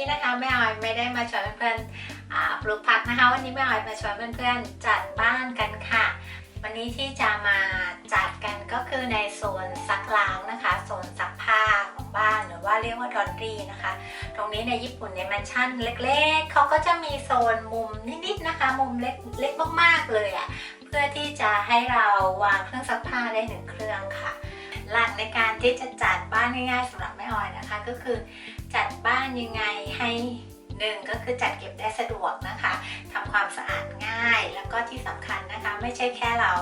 นี้นะคะแม่ออยไม่ได้มาชวนเพื่อนปลูกผักนะคะ วันนี้แม่ออยมาชวนเพื่อนๆจัดบ้านกันค่ะ วันนี้ที่จะมาจัดกันก็คือในโซนซักล้างนะคะโซนซักผ้าของบ้านหรือว่าเรียกว่าดอนรีนะคะ ตรงนี้ในญี่ปุ่นในแมนชั่นเล็กๆเขาก็จะมีโซนมุมนิดๆนะคะ มุมเล็กเล็กมากๆเลยอะ่ะเพื่อที่จะให้เราวางเครื่องซักผ้าได้หนึ่งเครื่องค่ะหลักในการที่จะจัดบ้านง่ายๆสำหรับแม่ออยนะคะ ก็คือ จัดบ้านยังไงให้หนึ่งก็คือจัดเก็บได้สะดวกนะคะทำความสะอาดง่ายแล้วก็ที่สำคัญนะคะไม่ใช่แค่เรา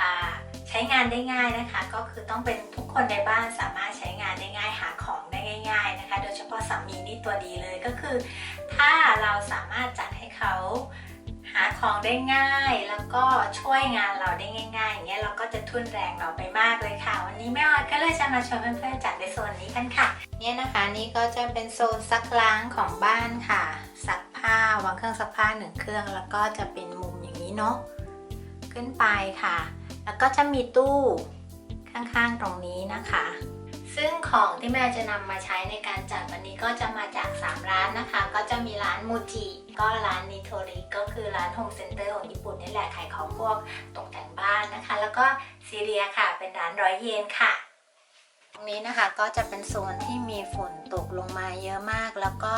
อ่าใช้งานได้ง่ายนะคะ ก็คือต้องเป็นทุกคนในบ้านสามารถใช้งานได้ง่ายหาของได้ง่าย ๆนะคะ โดยเฉพาะสามีนี่ตัวดีเลยก็คือ ถ้าเราสามารถจัดให้เขา หาของได้ง่าย แล้วก็ช่วยงานเราได้ง่ายๆอย่างเงี้ยเราก็จะทุ่นแรงเราไปมากเลยค่ะ วันนี้แม่ออยก็เลยจะมาชวนเพื่อนๆจัดในโซนนี้กันค่ะ เนี่ยนะคะนี่ก็จะเป็นโซนซักล้างของบ้านค่ะซักผ้าวางเครื่องซักผ้าหนึ่งเครื่อง แล้วก็จะเป็นมุมอย่างนี้เนาะขึ้นไปค่ะ แล้วก็จะมีตู้ข้างๆตรงนี้นะคะ ซึ่งของที่แม่จะนำมาใช้ในการจัดวันนี้ก็จะมาจาก 3 ร้านนะคะ ก็จะมีร้านมูจิ ก็ร้านนิโทริก็คือร้านโฮมเซ็นเตอร์ของญี่ปุ่นนี่แหละขายของพวกตกแต่งบ้านนะคะ แล้วก็ซีเรียค่ะ เป็นร้านร้อยเยนค่ะ ตรงนี้นะคะก็จะเป็นโซนที่มีฝุ่นตกลงมาเยอะมาก แล้วก็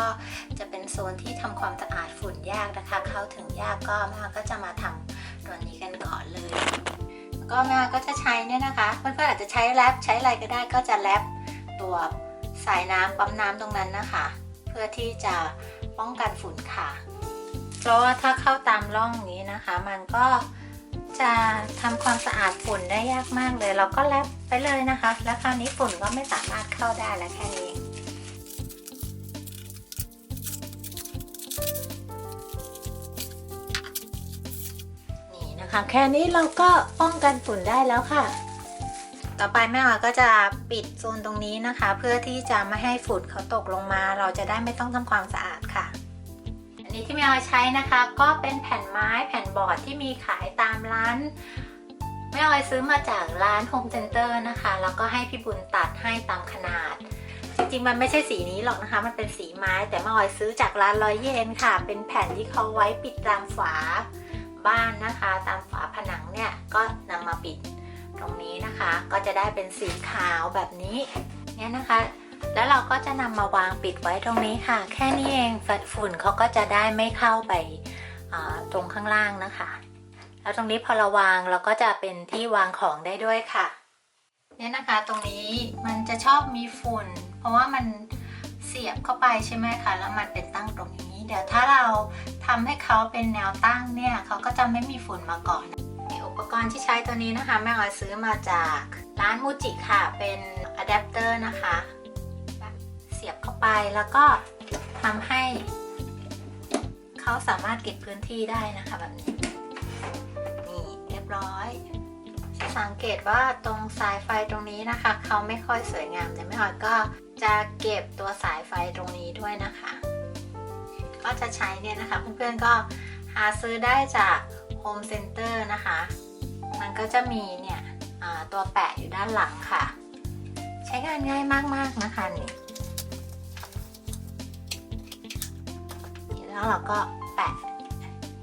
จะเป็นโซนที่ทำความสะอาดฝุ่นยากนะคะ เข้าถึงยากก็แม่ก็จะมาทำตัวนี้กันก่อนเลย ก็แม่ก็จะใช้เนี่ยนะคะเพื่อนๆอาจจะใช้แรปใช้อะไรก็ได้ก็จะแรปตัวสายน้ำปั๊มน้ำตรงนั้นนะคะ เพื่อที่จะป้องกันฝุ่นค่ะ เพราะว่าถ้าเข้าตามร่องอย่างนี้นะคะ มันก็จะทำความสะอาดฝุ่นได้ยากมากเลย เราก็แรปไปเลยนะคะ แล้วคราวนี้ฝุ่นก็ไม่สามารถเข้าได้แล้วแค่นี้ คะแค่นี้เราก็ป้องกันฝุ่นได้แล้วค่ะ ต่อไปแม่ออยก็จะปิดโซนตรงนี้นะคะ เพื่อที่จะไม่ให้ฝุ่นเขาตกลงมา เราจะได้ไม่ต้องทำความสะอาดค่ะ อันนี้ที่แม่ออยใช้นะคะ ก็เป็นแผ่นไม้แผ่นบอร์ดที่มีขายตามร้านแม่ออยซื้อมาจากร้านโฮมเซ็นเตอร์นะคะ แล้วก็ให้พี่บุญตัดให้ตามขนาด จริงๆ มันไม่ใช่สีนี้หรอกนะคะ มันเป็นสีไม้ แต่แม่ออยซื้อจากร้านร้อยเยนค่ะ เป็นแผ่นที่เขาไว้ปิดตามฝา บ้านนะคะ ตามฝาผนังเนี่ยก็นำมาปิดตรงนี้นะคะ ก็จะได้เป็นสีขาวแบบนี้เนี่ยนะคะ แล้วเราก็จะนำมาวางปิดไว้ตรงนี้ค่ะ แค่นี้เองฝุ่นเขาก็จะได้ไม่เข้าไปตรงข้างล่างนะคะ แล้วตรงนี้พอเราวางเราก็จะเป็นที่วางของได้ด้วยค่ะเนี่ยนะคะตรงนี้มันจะชอบมีฝุ่น เพราะว่ามันเสียบเข้าไปใช่ไหมคะแล้วมันเป็นตั้งตรงนี้ ดี๋ยวถ้าเราทำให้เขาเป็นแนวตั้งเนี่ยเขาก็จะไม่มีฝุ่นมาก่อนอุปกรณ์ที่ใช้ตัวนี้นะคะแม่ออยซื้อมาจากร้านมูจิค่ะเป็นอะแดปเตอร์นะคะ เสียบเข้าไปแล้วก็ทำให้เขาสามารถเก็บพื้นที่ได้นะคะแบบนี้ นี่เรียบร้อยสังเกตว่าตรงสายไฟตรงนี้นะคะ เขาไม่ค่อยสวยงามแต่แม่ออยก็จะเก็บตัวสายไฟตรงนี้ด้วยนะคะ ก็จะใช้เนี่ยนะคะ เพื่อนๆก็หาซื้อได้จาก Home Center นะคะ มันก็จะมีเนี่ยตัวแปะอยู่ด้านหลังค่ะ ใช้งานง่ายมากๆนะคะนี่แล้วเราก็แปะ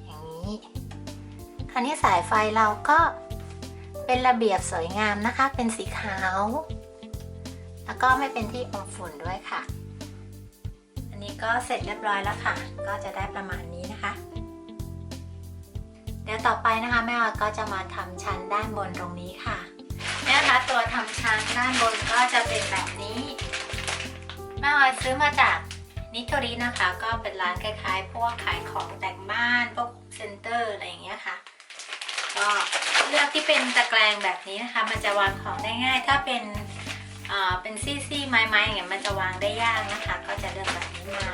อย่างนี้คราวนี้สายไฟเราก็เป็นระเบียบสวยงามนะคะ เป็นสีขาว แล้วก็ไม่เป็นที่อมฝุ่นด้วยค่ะ ก็เสร็จเรียบร้อยแล้วค่ะ ก็จะได้ประมาณนี้นะคะ เดี๋ยวต่อไปนะคะแม่ออยก็จะมาทำชั้นด้านบนตรงนี้ค่ะนี่นะคะตัวทำชั้นด้านบนก็จะเป็นแบบนี้แม่ออยซื้อมาจากนิโทรินะคะ ก็เป็นร้านคล้ายๆ พวกขายของแต่งบ้านพวกเซ็นเตอร์อะไรอย่างเงี้ยค่ะก็เลือกที่เป็นตะแกรงแบบนี้นะคะ มันจะวางของได้ง่ายถ้าเป็น เป็นซี่ๆไม้ๆอย่างเงี้ยมันจะวางได้ยากนะคะ ก็จะเลือกแบบนี้มา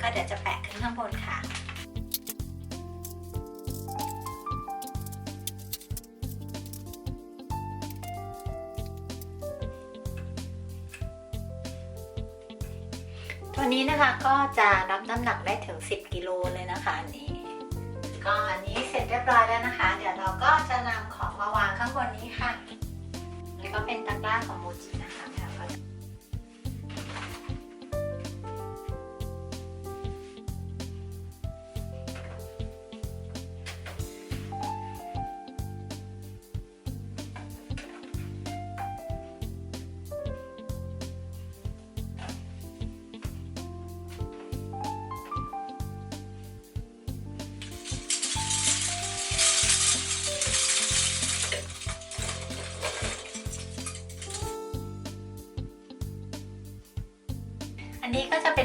ก็เดี๋ยวจะแปะขึ้นข้างบนค่ะตัวนี้นะคะก็จะรับน้ำหนักได้ถึง 10 กิโลเลยนะคะอันนี้ ก็อันนี้เสร็จเรียบร้อยแล้วนะคะ เดี๋ยวเราก็จะนำของมาวางข้างบนนี้ค่ะนี่ก็เป็นตะกร้าของมูจิ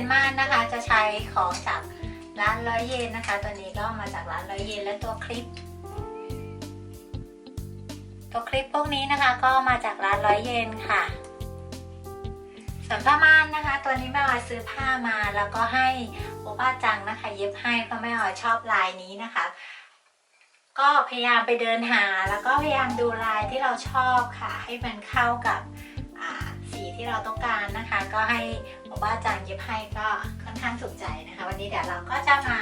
เป็นม่านนะคะจะใช้ของจากร้านร้อยเยนนะคะ ตัวนี้ก็มาจากร้านร้อยเยนและตัวคลิป ตัวคลิปพวกนี้นะคะก็มาจากร้านร้อยเยนค่ะ ส่วนผ้าม่านนะคะ ตัวนี้แม่ออยซื้อผ้ามาแล้วก็ให้โอป้าจังนะคะ เย็บให้เพราะแม่ออยชอบลายนี้นะคะ ก็พยายามไปเดินหาแล้วก็พยายามดูลายที่เราชอบค่ะ ให้มันเข้ากับสีที่เราต้องการนะคะ ก็ให้ โอป้าจังเย็บให้ก็ค่อนข้างถูกใจนะคะ วันนี้เดี๋ยวเราก็จะมา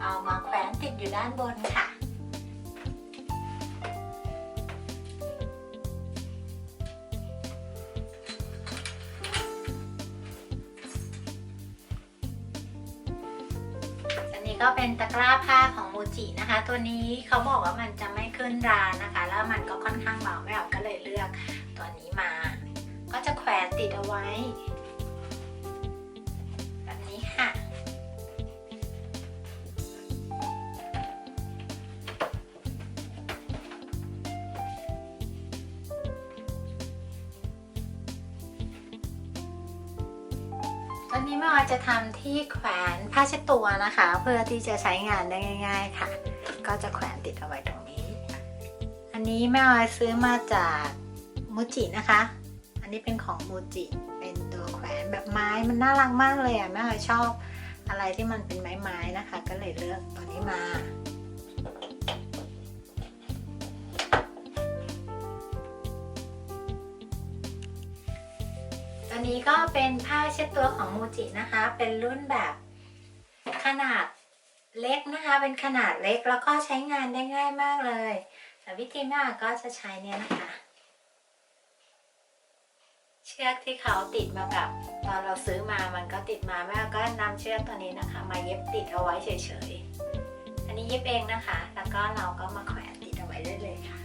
เอามาแขวนติดอยู่ด้านบนค่ะอันนี้ก็เป็นตะกร้าผ้าของมูจินะคะ ตัวนี้เขาบอกว่ามันจะไม่ขึ้นรานะคะ แล้วมันก็ค่อนข้างเบาไม่เอาก็เลยเลือกตัวนี้มา ก็จะแขวนติดเอาไว้ นี้แม่ออยจะทำที่แขวนผ้าเช็ดตัวนะคะ เพื่อที่จะใช้งานได้ง่าย ๆ ค่ะ ก็จะแขวนติดเอาไว้ตรงนี้ อันนี้แม่ออยซื้อมาจากมูจินะคะ อันนี้เป็นของมูจิ เป็นตัวแขวนแบบไม้มันน่ารักมากเลยอะแม่ออยชอบอะไรที่มันเป็นไม้ๆนะคะ ก็เลยเลือกตัวนี้มา ตัวนี้ก็เป็นผ้าเช็ดตัวของมูจินะคะ เป็นรุ่นแบบขนาดเล็กนะคะ เป็นขนาดเล็กแล้วก็ใช้งานได้ง่ายมากเลย แต่วิธีแม่ก็จะใช้เนี่ยนะคะ เชือกที่เขาติดมากับตอนเราซื้อมามันก็ติดมาแม่ก็นำเชือกตัวนี้นะคะ มาเย็บติดเอาไว้เฉยๆ อันนี้เย็บเองนะคะ แล้วก็เราก็มาแขวนติดเอาไว้ได้เลยค่ะ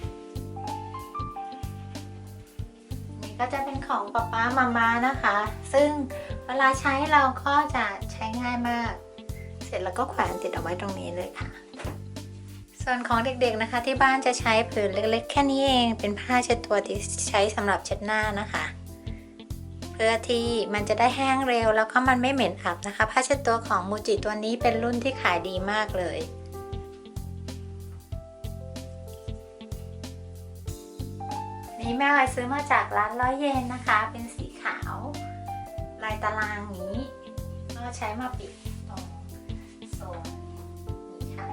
ก็จะเป็นของป๊าป๊ามามานะคะ ซึ่งเวลาใช้เราก็จะใช้ง่ายมาก เสร็จแล้วก็แขวนติดเอาไว้ตรงนี้เลยค่ะ ส่วนของเด็กๆนะคะ ที่บ้านจะใช้ผืนเล็กๆ แค่นี้เอง เป็นผ้าเช็ดตัวที่ใช้สำหรับเช็ดหน้านะคะ เพื่อที่มันจะได้แห้งเร็วแล้วก็มันไม่เหม็นอับนะคะ ผ้าเช็ดตัวของมูจิตัวนี้เป็นรุ่นที่ขายดีมากเลย นี่แม่ออยซื้อมาจากร้านร้อยเยนนะคะ เป็นสีขาว ลายตารางนี้ก็ใช้มาปิดตรงโซนนี้ค่ะ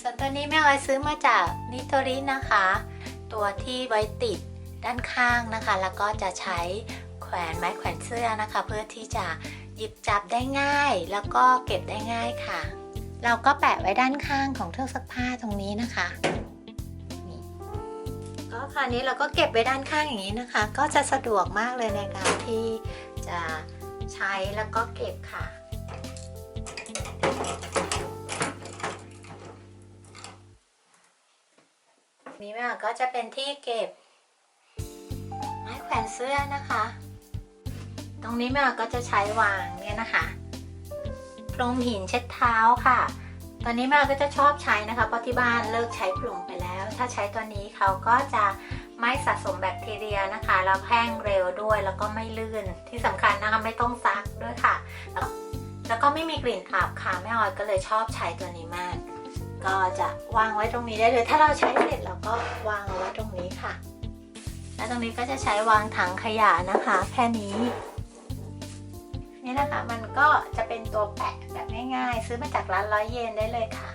ส่วนตัวนี้แม่ออยซื้อมาจากนิโตรินะคะ ตัวที่ไว้ติดด้านข้างนะคะ แล้วก็จะใช้แขวนไม้แขวนเสื้อนะคะ เพื่อที่จะหยิบจับได้ง่าย แล้วก็เก็บได้ง่ายค่ะ เราก็แปะไว้ด้านข้างของเครื่องซักผ้าตรงนี้นะคะ คราวนี้เราก็เก็บไว้ด้านข้างอย่างนี้นะคะ ก็จะสะดวกมากเลยในการที่จะใช้แล้วก็เก็บค่ะ นี่แม่ก็จะเป็นที่เก็บไม้แขวนเสื้อนะคะ ตรงนี้แม่ก็จะใช้วางเนี่ยนะคะพรมหินเช็ดเท้าค่ะ ตอนนี้แม่ก็จะชอบใช้นะคะเพราะที่บ้านเลิกใช้พรมไปแล้ว ถ้าใช้ตัวนี้เขาก็จะไม่สะสมแบคทีเรียนะคะแล้วแห้งเร็วด้วยแล้วก็ไม่ลื่นที่สำคัญนะคะไม่ต้องซักด้วยค่ะแล้วแล้วก็ไม่มีกลิ่นอับค่ะแม่ออยก็เลยชอบใช้ตัวนี้มาก ก็จะวางไว้ตรงนี้ได้เลย ถ้าเราใช้เสร็จเราก็วางเอาไว้ตรงนี้ค่ะ แล้วตรงนี้ก็จะใช้วางถังขยะนะคะ แค่นี้ นี่นะคะมันก็จะเป็นตัวแปะแบบง่ายๆ ซื้อมาจากร้านร้อยเยนได้เลยค่ะ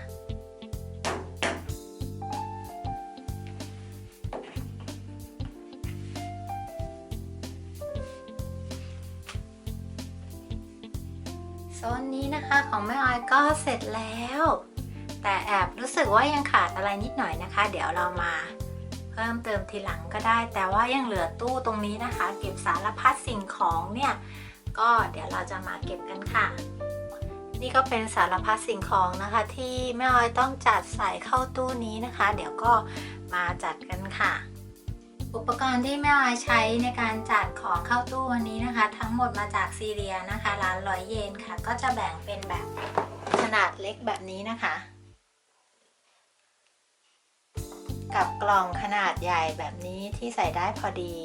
โซนนี้นะคะของแม่ออยก็เสร็จแล้ว แต่แอบรู้สึกว่ายังขาดอะไรนิดหน่อยนะคะ เดี๋ยวเรามาเพิ่มเติมทีหลังก็ได้ แต่ว่ายังเหลือตู้ตรงนี้นะคะ เก็บสารพัดสิ่งของเนี่ย ก็เดี๋ยวเราจะมาเก็บกันค่ะ นี่ก็เป็นสารพัดสิ่งของนะคะ ที่แม่ออยต้องจัดใส่เข้าตู้นี้นะคะ เดี๋ยวก็มาจัดกันค่ะ อุปกรณ์ที่แม่ออยใช้ในการจัดของเข้าตู้วันนี้นะคะ ทั้งหมดมาจากซีเรียนะคะ ร้านร้อยเยนค่ะ ก็จะแบ่งเป็นแบบขนาดเล็กแบบนี้นะคะ กับกล่องขนาดใหญ่แบบนี้ที่ใส่ได้พอดี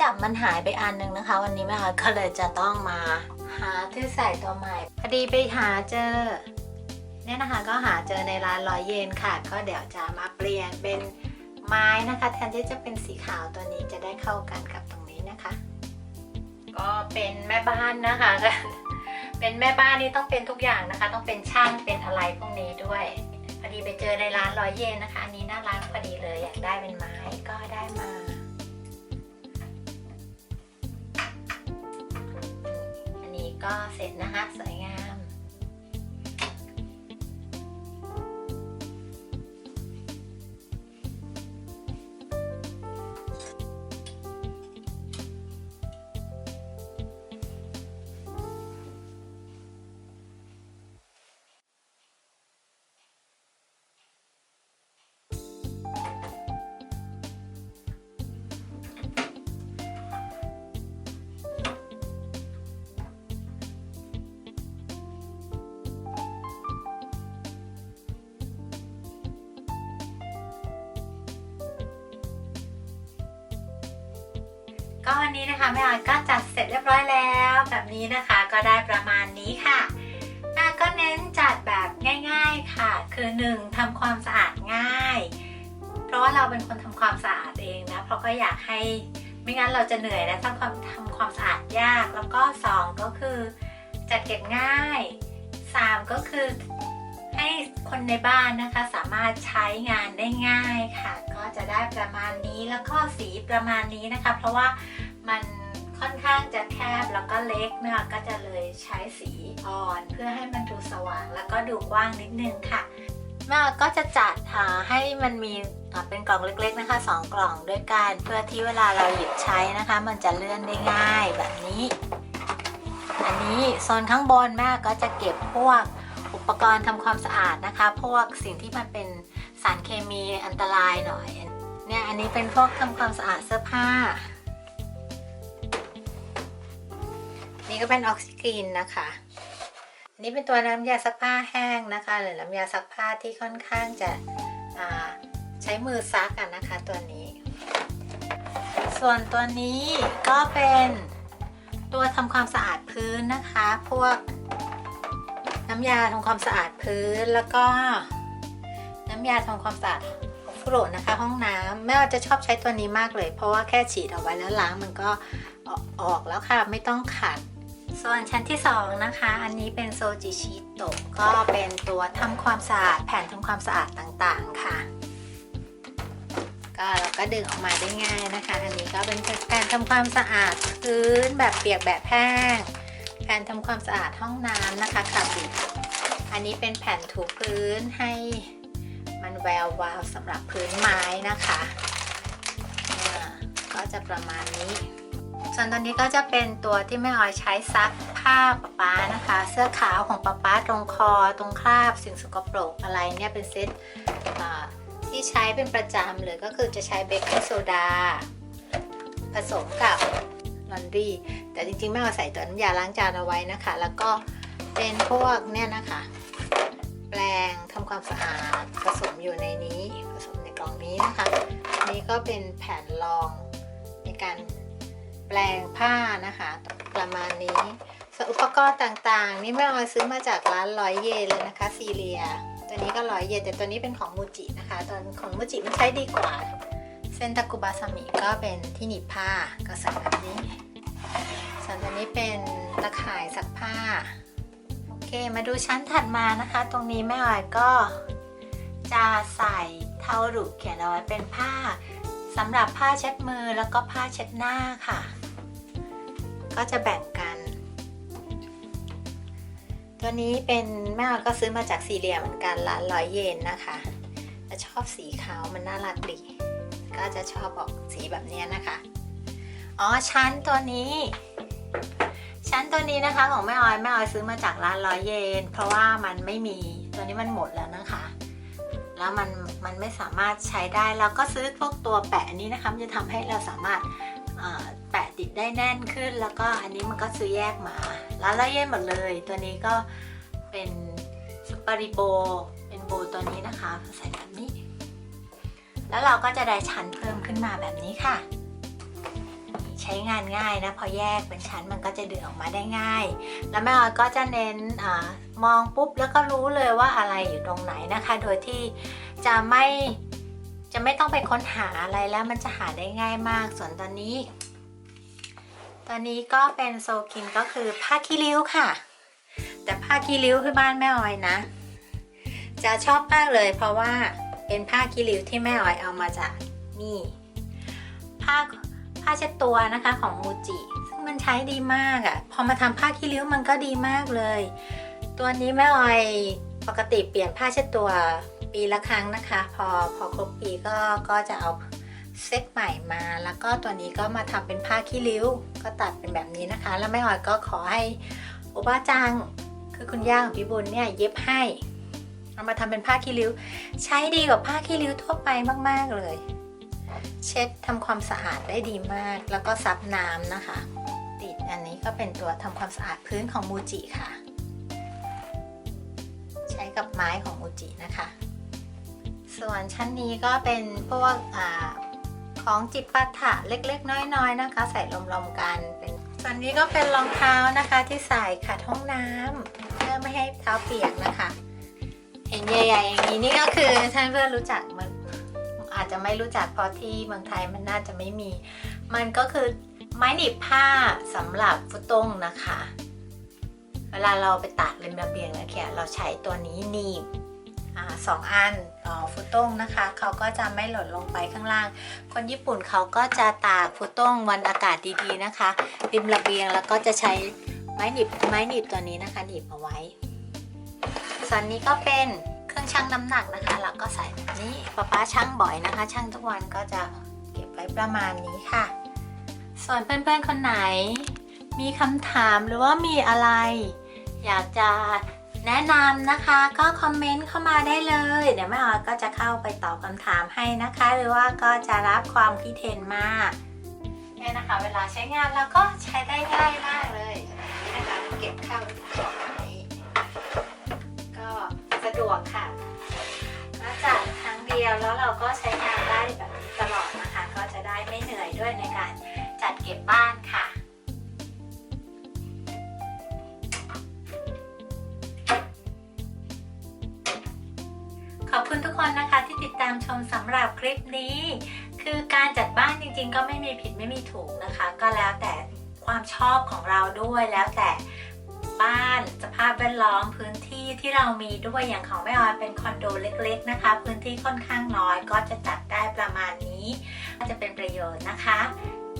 จับมันหายไปอันหนึงนะคะ วันนี้แม่ออยก็เลยจะต้องมา หาที่ใส่ตัวใหม่พอดีไปหาเจอเนี่ยนะคะก็หาเจอในร้านร้อยเยนค่ะ ก็เดี๋ยวจะมาเปลี่ยนเป็นไม้นะคะแทนที่จะเป็นสีขาวตัวนี้จะได้เข้ากันกับตรงนี้นะคะ ก็เป็นแม่บ้านนะคะ เป็นแม่บ้านนี่ต้องเป็นทุกอย่างนะคะ ต้องเป็นช่างเป็นอะไรพวกนี้ด้วยพอดีไปเจอในร้านร้อยเยนนะคะ อันนี้น่ารักพอดีเลยอยากได้เป็นไม้ก็ได้มา ก็เสร็จนะคะ สวยงาม ก็วันนี้นะคะแม่ออยก็จัดเสร็จเรียบร้อยแล้ว แบบนี้นะคะก็ได้ประมาณนี้ค่ะแม่ก็เน้นจัดแบบง่าย ๆค่ะ คือหนึ่งทำความสะอาดง่าย เพราะว่าเราเป็นคนทำความสะอาดเองนะเพราะก็อยากให้ไม่งั้นเราจะเหนื่อยและทำความทำความสะอาดยากแล้วก็สองก็คือจัดเก็บง่ายสามก็คือให้ คนในบ้านนะคะ สามารถใช้งานได้ง่ายค่ะ ก็จะได้ประมาณนี้แล้วก็สีประมาณนี้นะคะ เพราะว่ามันค่อนข้างจะแคบแล้วก็เล็กแม่ออยก็จะเลยใช้สีอ่อน เพื่อให้มันดูสว่าง แล้วก็ดูกว้างนิดนึงค่ะม่ออยก็จะจัดหาให้มันมีเป็นกล่องเล็กๆนะคะสองกล่องด้วยกันเพื่อที่เวลาเราหยิบใช้นะคะ มันจะเลื่อนได้ง่ายแบบนี้ อันนี้โซนข้างบนแม่ก็จะเก็บพวก ปกรณ์ทำความสะอาดนะคะ พวกสิ่งที่มันเป็นสารเคมีอันตรายหน่อย เนี่ยอันนี้เป็นพวกทำความสะอาดเสื้อผ้า นี่ก็เป็นออกซิกรีนนะคะอันนี้เป็นตัวน้ำยาซักผ้าแห้งนะคะ หรือน้ำยาซักผ้าที่ค่อนข้างจะใช้มือซักกันนะคะตัวนี้ ส่วนตัวนี้ก็เป็นตัวทำความสะอาดพื้นนะคะ พวก น้ำยาทำความสะอาดพื้นแล้วก็ น้ำยาทำความสะอาดโฟลดนะคะ ห้องน้ำแม่ว่าจะชอบใช้ตัวนี้มากเลย เพราะว่าแค่ฉีดเอาไว้แล้วล้างมันก็ออกอกแล้วค่ะไม่ต้องขัดส่วนชั้นที่ 2 นะคะ อันนี้เป็นโซจิชิโตะก็เป็นตัวทำความสะอาดแผ่นทำความสะอาดต่างๆค่ะ ก็เราก็ดึงออกมาได้ง่ายนะคะ อันนี้ก็เป็นการทำความสะอาดพื้นแบบเปียกแบบแห้ง แผ่นทำความสะอาดห้องน้ำนะคะคาบิอันนี้เป็นแผ่นถูพื้นให้มันแวววาวสำหรับพื้นไม้นะคะอ่าก็จะประมาณนี้ ส่วนตัวนี้ก็จะเป็นตัวที่แม่ออยใช้ซักผ้าป๊าป๊านะคะ เสื้อขาวของป๊าป๊าตรงคอตรงคราบสิ่งสกปรกอะไรเนี่ยเป็นเซตที่ใช้เป็นประจำเลยก็คือจะใช้เบกกิ้งโซดาผสมกับ ลอนดรีแต่จริงๆแม่ออยใส่ตัวน้ำยาล้างจานเอาไว้นะคะ แล้วก็เป็นพวกเนี่ยนะคะ แปรงทำความสะอาดผสมอยู่ในนี้ผสมในกล่องนี้นะคะนนี้ก็เป็นแผ่นรองในการแปลงผ้านะคะ ประมาณนี้ส่วนอุปกรณ์ต่างๆ นี่แม่ออยซื้อมาจากร้านร้อยเยนเลยนะคะซีเรีย ตัวนี้ก็ร้อยเยนแต่ตัวนี้เป็นของมูจินะคะตัวของมูจิมันใช้ดีกว่า เส้นตะกุบาสมิก็เป็นที่หนีบผ้าก็ใส่แบบนี้ ส่วนตัวนี้เป็นตะข่ายซักผ้า โอเค มาดูชั้นถัดมานะคะ ตรงนี้แม่ออยก็จะใส่เทารุเขียนเอาไว้เป็นผ้าสำหรับผ้าเช็ดมือแล้วก็ผ้าเช็ดหน้าค่ะ ก็จะแบ่งกัน ตัวนี้เป็นแม่ออยก็ซื้อมาจากซีเรียเหมือนกันร้านร้อยเยนนะคะแต่ชอบสีขาวมันน่ารักดี ก็จะชอบออกสีแบบนี้นะคะ อ๋อชั้นตัวนี้ ชั้นตัวนี้นะคะของแม่ออยแม่ออยซื้อมาจากร้านร้อยเยน เพราะว่ามันไม่มีตัวนี้มันหมดแล้วนะคะ แล้วมันมันไม่สามารถใช้ได้เราก็ซื้อพวกตัวแปะนี้นะคะมันจะทำให้เราสามารถแปะติดได้แน่นขึ้น แล้วก็อันนี้มันก็ซื้อแยกมาร้านร้อยเยนหมดเลย ตัวนี้ก็เป็นสปาริโบเป็นโบตัวนี้นะคะใส่แบบนี้ แล้วเราก็จะได้ชั้นเพิ่มขึ้นมาแบบนี้ค่ะ ใช้งานง่ายนะพอแยกเป็นชั้นมันก็จะดึงออกมาได้ง่าย แล้วแม่ออยก็จะเน้นอมองปุ๊บแล้วก็รู้เลยว่าอะไรอยู่ตรงไหนนะคะ โดยที่จะไม่จะไม่ต้องไปค้นหาอะไรแล้วมันจะหาได้ง่ายมาก ส่วนตอนนี้ ตอนนี้ก็เป็นโซคินก็คือผ้าคีริ้วค่ะ แต่ผ้าคีริ้วคือบ้านแม่ออยนะ จะชอบมากเลย เพราะว่าเป็นผ้าคีริ้วที่แม่ออยเอามาจากนี่ ผ้า ผ้าเช็ดตัวนะคะของมูจิซึ่งมันใช้ดีมากอะ่ะ พอมาทำผ้าคีริ้วมันก็ดีมากเลย ตัวนี้แม่ออยปกติเปลี่ยนผ้าเช็ดตัวปีละครั้งนะคะ พอพอครบปีก็ก็จะเอาเซ็ตใหม่มา แล้วก็ตัวนี้ก็มาทำเป็นผ้าคีริ้ว ก็ตัดเป็นแบบนี้นะคะ แล้วแม่ออยก็ขอให้โอบ้าจังคือคุณย่าของพี่บุญเนี่ยเย็บให้เอามาทำเป็นผ้าคีริ้ว ใช้ดีกว่าผ้าคีริ้วทั่วไปมาก ๆ เลย เช็ดทำความสะอาดได้ดีมาก แล้วก็ซับน้ำนะคะ ติดอันนี้ก็เป็นตัวทำความสะอาดพื้นของมูจิค่ะ ใช้กับไม้ของมูจินะคะ ส่วนชั้นนี้ก็เป็นพวกอของจิปาถะเล็กๆ น้อยๆนะคะ ใส่รวมๆกันเป็นส่วนนี้ก็เป็นรองเท้านะคะที่ใส่ขัดห้องน้ำเพื่อไม่ให้เท้าเปียกนะคะ เห็นใหญ่ๆอย่างนี้นี่ก็คือท่านเพื่อนรู้จักมัน อาจจะไม่รู้จักเพราะที่เมืองไทยมันน่าจะไม่มี มันก็คือไม้หนีบผ้าสำหรับฟุตงนะคะ เวลาเราไปตากริมระเบียงนะค่เราใช้ตัวนี้หนีบอสองอันต่อฟุตงนะคะเขาก็จะไม่หล่นลงไปข้างล่าง คนญี่ปุ่นเขาก็จะตากฟุตงวันอากาศดีๆนะคะ ริมระเบียงแล้วก็จะใช้ไม้หนีบไม้หนีบตัวนี้นะคะหนีบเอาไว้ส่วนนี้ก็เป็น รื่องชั่งน้ำหนักนะคะ แล้วก็ใส่แบบนี้ป๊าป๊าชั่งบ่อยนะคะ ชั่งทุกวันก็จะเก็บไว้ประมาณนี้ค่ะ ส่วนเพื่อนๆคนไหน มีคำถามหรือว่ามีอะไร อยากจะแนะนำนะคะ ก็คอมเมนต์เข้ามาได้เลย เดี๋ยวแม่ออยก็จะเข้าไปตอบคำถามให้นะคะ หรือว่าก็จะรับความคิดเห็นมาเนี่ยนะคะ เวลาใช้งานเราก็ใช้ได้ง่ายมากเลยนี่นะคะเก็บเข้ากล่อง ดวกค่ะมาจัดครั้งเดียวแล้วเราก็ใช้งานได้แบบนี้ตลอดนะคะ ก็จะได้ไม่เหนื่อยด้วยในการจัดเก็บบ้านค่ะขอบคุณทุกคนนะคะที่ติดตามชมสำหรับคลิปนี้ คือการจัดบ้านจริงๆ ก็ไม่มีผิดไม่มีถูกนะคะ ก็แล้วแต่ความชอบของเราด้วยแล้วแต่ บ้าน สภาพแวดล้อมพื้นที่ที่เรามีด้วยอย่างของแม่ออยเป็นคอนโดเล็กๆนะคะ พื้นที่ค่อนข้างน้อยก็จะจัดได้ประมาณนี้ก็จะเป็นประโยชน์นะคะ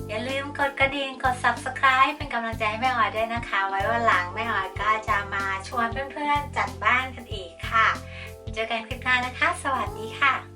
อย่าลืมกดกระดิ่งกด subscribe เป็นกำลังใจให้แม่ออยด้วยนะคะ ไว้วันหลังแม่ออยก็จะมาชวนเพื่อนๆจัดบ้านกันอีกค่ะ เจอกันคลิปหน้านะคะ สวัสดีค่ะ